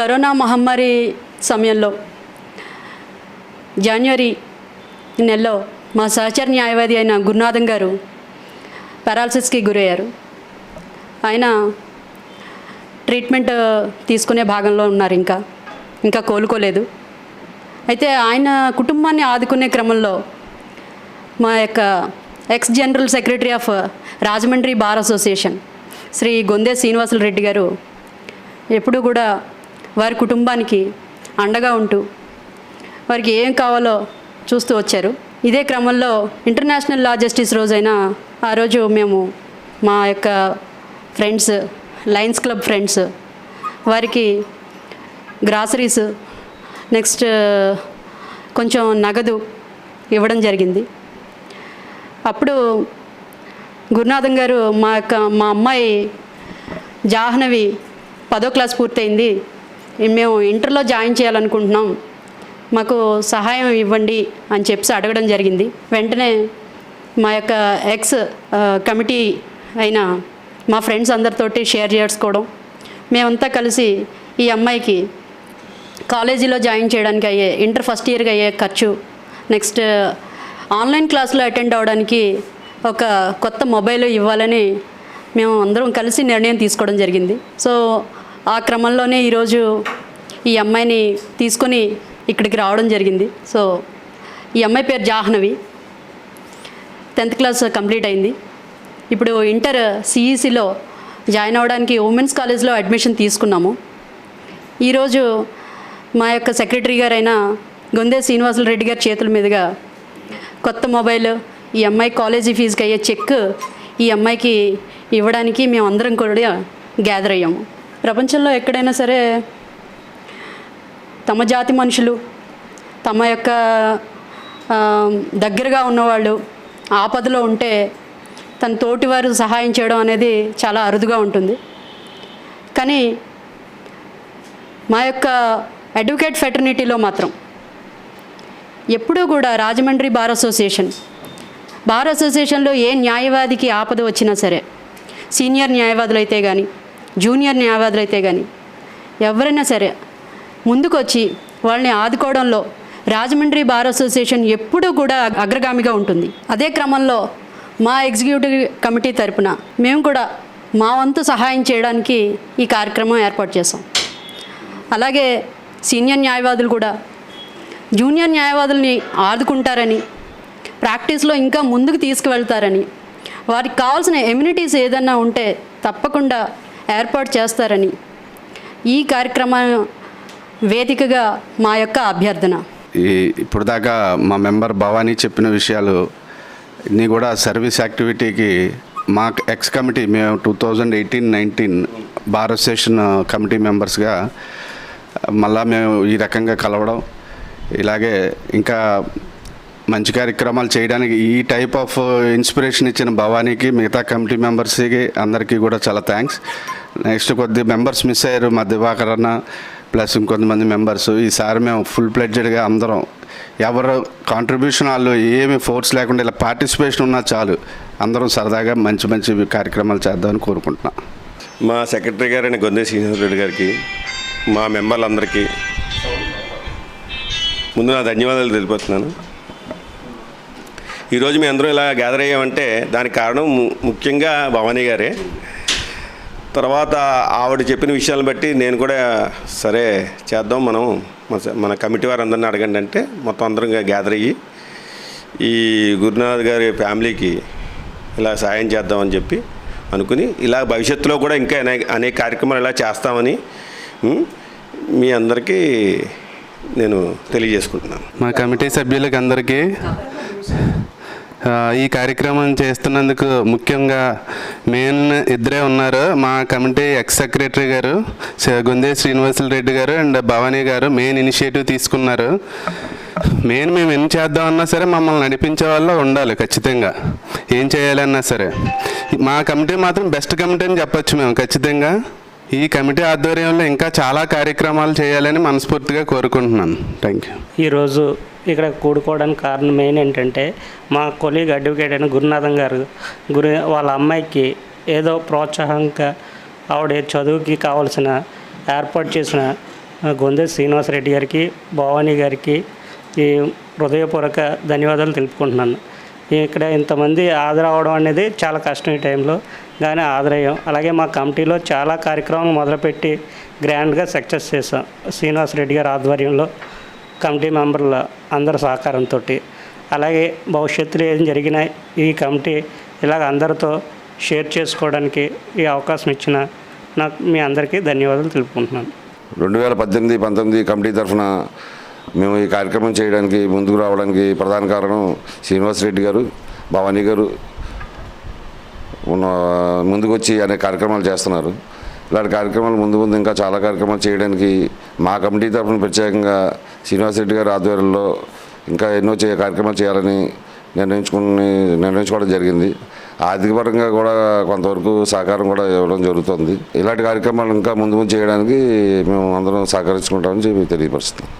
Corona మహమ్మారి సమయంలో జనవరి నెలలో మా సహచర న్యాయవాది అయిన గురునాథం గారు పారాలసిస్కి గురయ్యారు. ఆయన ట్రీట్మెంట్ తీసుకునే భాగంలో ఉన్నారు ఇంకా. ఇంకా కోలుకోలేదు. అయితే ఆయన కుటుంబాన్ని ఆదుకునే క్రమంలో మా యొక్క ex general secretary of Rajahmundry bar association Shri Gonde Srinivasulu Reddy garu ఎప్పుడూ కూడా వారి కుటుంబానికి అండగా ఉంటూ వారికి ఏం కావాలో చూస్తూ వచ్చారు. ఇదే క్రమంలో ఇంటర్నేషనల్ లా జస్టిస్ రోజైన ఆ రోజు మేము మా యొక్క ఫ్రెండ్స్ లయన్స్ క్లబ్ ఫ్రెండ్స్ వారికి గ్రాసరీస్ నెక్స్ట్ కొంచెం నగదు ఇవ్వడం జరిగింది. అప్పుడు గురునాథం గారు మా యొక్క మా అమ్మాయి జాహ్నవి పదో క్లాస్ పూర్తయింది. మేము ఇంటర్లో జాయిన్ చేయాలనుకుంటున్నాం. మాకు సహాయం ఇవ్వండి అని చెప్పి అడగడం జరిగింది. వెంటనే మా యొక్క ఎక్స్ కమిటీ అయిన మా ఫ్రెండ్స్ అందరితోటి షేర్ చేసుకోవడం. మేమంతా కలిసి ఈ అమ్మాయికి కాలేజీలో జాయిన్ చేయడానికి అయ్యే ఇంటర్ ఫస్ట్ ఇయర్కి అయ్యే ఖర్చు నెక్స్ట్ ఆన్లైన్ క్లాసులో అటెండ్ అవ్వడానికి ఒక కొత్త మొబైల్ ఇవ్వాలని మేము అందరం కలిసి నిర్ణయం తీసుకోవడం జరిగింది. సో ఆ క్రమంలోనే ఈరోజు ఈ అమ్మాయిని తీసుకొని ఇక్కడికి రావడం జరిగింది. సో ఈ అమ్మాయి పేరు జాహ్నవి. టెన్త్ క్లాస్ కంప్లీట్ అయింది. ఇప్పుడు ఇంటర్ సిఈసిలో జాయిన్ అవ్వడానికి ఉమెన్స్ కాలేజ్లో అడ్మిషన్ తీసుకున్నాము. ఈరోజు మా యొక్క సెక్రటరీ గారైన గొందే శ్రీనివాసులు రెడ్డి గారి చేతుల మీదుగా కొత్త మొబైల్ ఈ అమ్మాయి కాలేజీ ఫీజుకి అయ్యే చెక్ ఈ అమ్మాయికి ఇవ్వడానికి మేము అందరం కూడా గ్యాదర్ అయ్యాము. ప్రపంచంలో ఎక్కడైనా సరే తమ జాతి మనుషులు తమ యొక్క దగ్గరగా ఉన్నవాళ్ళు ఆపదలో ఉంటే తన తోటివారు సహాయం చేయడం అనేది చాలా అరుదుగా ఉంటుంది. కానీ మా యొక్క అడ్వకేట్ ఫెటర్నిటీలో మాత్రం ఎప్పుడూ కూడా రాజమండ్రి బార్ అసోసియేషన్ బార్ అసోసియేషన్లో ఏ న్యాయవాదికి ఆపద వచ్చినా సరే సీనియర్ న్యాయవాదులు అయితే కానీ జూనియర్ న్యాయవాదులు అయితే కానీ ఎవరైనా సరే ముందుకొచ్చి వాళ్ళని ఆదుకోవడంలో రాజమండ్రి బార్ అసోసియేషన్ ఎప్పుడూ కూడా అగ్రగామిగా ఉంటుంది. అదే క్రమంలో మా ఎగ్జిక్యూటివ్ కమిటీ తరపున మేము కూడా మా వంతు సహాయం చేయడానికి ఈ కార్యక్రమం ఏర్పాటు చేసాం అలాగే సీనియర్ న్యాయవాదులు కూడా జూనియర్ న్యాయవాదుల్ని ఆదుకుంటారని ప్రాక్టీస్లో ఇంకా ముందుకు తీసుకువెళ్తారని వారికి కావాల్సిన ఎమ్యూనిటీస్ ఏదన్నా ఉంటే తప్పకుండా ఏర్పాటు చేస్తారని ఈ కార్యక్రమం వేదికగా మా యొక్క అభ్యర్థన. ఈ ఇప్పుడు దాకా మా మెంబర్ భవానీ చెప్పిన విషయాలు నీ కూడా సర్వీస్ యాక్టివిటీకి మా ఎక్స్ కమిటీ మేము two thousand eighteen nineteen Bharat session committee మెంబర్స్గా మళ్ళా మేము ఈ రకంగా కలవడం ఇలాగే ఇంకా మంచి కార్యక్రమాలు చేయడానికి ఈ టైప్ ఆఫ్ ఇన్స్పిరేషన్ ఇచ్చిన భవానీకి మిగతా కమిటీ మెంబర్స్కి అందరికీ కూడా చాలా థ్యాంక్స్ నెక్స్ట్ కొద్ది మెంబర్స్ మిస్ అయ్యారు మా దివాకర్ అన్న ప్లస్ ఇంకొంతమంది మెంబర్స్ ఈసారి మేము ఫుల్ ప్లెడ్జెడ్గా అందరం ఎవరు కాంట్రిబ్యూషన్ వాళ్ళు ఏమి ఫోర్స్ లేకుండా ఇలా పార్టిసిపేషన్ ఉన్నా చాలు. అందరం సరదాగా మంచి మంచి కార్యక్రమాలు చేద్దామని కోరుకుంటున్నాం. మా సెక్రటరీ గారైన గొందే శ్రీనివాసరెడ్డి గారికి మా మెంబర్లందరికీ ముందు నా ధన్యవాదాలు తెలిపోతున్నాను ఈరోజు మేము అందరూ ఇలా గ్యాదర్ అయ్యామంటే దానికి కారణం ము- ముఖ్యంగా భవానీ గారే. తర్వాత ఆవిడ చెప్పిన విషయాలను బట్టి నేను కూడా సరే చేద్దాం మనం మన కమిటీ వారు అందరిని అడగండి అంటే మొత్తం అందరం గ్యాదర్ అయ్యి ఈ గురునాథ్ గారి ఫ్యామిలీకి ఇలా సాయం చేద్దామని చెప్పి అనుకుని ఇలా భవిష్యత్తులో కూడా ఇంకా అనేక అనేక కార్యక్రమాలు ఇలా చేస్తామని మీ అందరికీ నేను తెలియజేసుకుంటున్నాను. మా కమిటీ సభ్యులకి అందరికీ ఈ కార్యక్రమం చేస్తున్నందుకు ముఖ్యంగా మెయిన్ ఇద్దరే ఉన్నారు. మా కమిటీ ఎక్స్ సెక్రటరీ గారు గుందే శ్రీనివాసుల రెడ్డి గారు అండ్ భవానీ గారు మెయిన్ ఇనిషియేటివ్ తీసుకున్నారు. మెయిన్ మేము ఎన్ని చేద్దామన్నా సరే మమ్మల్ని నడిపించే వాళ్ళు ఉండాలి ఖచ్చితంగా. ఏం చేయాలన్నా సరే. మా కమిటీ మాత్రం బెస్ట్ కమిటీ అని చెప్పచ్చు మేము ఖచ్చితంగా. ఈ కమిటీ ఆధ్వర్యంలో ఇంకా చాలా కార్యక్రమాలు చేయాలని మనస్ఫూర్తిగా కోరుకుంటున్నాను. థ్యాంక్ యూ ఈరోజు ఇక్కడ కూడుకోవడానికి కారణం మెయిన్ ఏంటంటే మా కొలీగ్ అడ్వకేట్ అయిన గురునాథం గారు గురి వాళ్ళ అమ్మాయికి ఏదో ప్రోత్సాహంగా ఆవిడ చదువుకి కావాల్సిన ఏర్పాటు చేసిన ఆ, గొందె శ్రీనివాసరెడ్డి గారికి భవానీ గారికి ఈ హృదయపూర్వక ధన్యవాదాలు తెలుపుకుంటున్నాను. ఇక్కడ ఇంతమంది హాజరవడం అనేది చాలా కష్టం ఈ టైంలో. గానే హాజరయ్యాం అలాగే మా కమిటీలో చాలా కార్యక్రమాలు మొదలుపెట్టి గ్రాండ్గా సక్సెస్ చేసాం శ్రీనివాసరెడ్డి గారి ఆధ్వర్యంలో కమిటీ మెంబర్ల అందరి సహకారంతో అలాగే భవిష్యత్తులో ఏం జరిగినా ఈ కమిటీ ఇలాగ అందరితో షేర్ చేసుకోవడానికి ఈ అవకాశం ఇచ్చిన నాకు మీ అందరికీ ధన్యవాదాలు తెలుపుకుంటున్నాను. రెండు వేల పద్దెనిమిది పంతొమ్మిది కమిటీ తరఫున మేము ఈ కార్యక్రమం చేయడానికి ముందుకు రావడానికి ప్రధాన కారణం శ్రీనివాస్ రెడ్డి గారు భవానీ గారు ఉన్న ముందుకు వచ్చి అనేక కార్యక్రమాలు చేస్తున్నారు. ఇలాంటి కార్యక్రమాలు ముందు ముందు ఇంకా చాలా కార్యక్రమాలు చేయడానికి మా కమిటీ తరఫున ప్రత్యేకంగా శ్రీనివాస్ రెడ్డి గారి ఆధ్వర్యంలో ఇంకా ఎన్నో చే కార్యక్రమాలు చేయాలని నిర్ణయించుకుని నిర్ణయించుకోవడం జరిగింది. ఆర్థికపరంగా కూడా కొంతవరకు సహకారం కూడా ఇవ్వడం జరుగుతుంది. ఇలాంటి కార్యక్రమాలు ఇంకా ముందు ముందు చేయడానికి మేము అందరం సహకరించుకుంటామని చెప్పి తెలియపరుస్తున్నాం.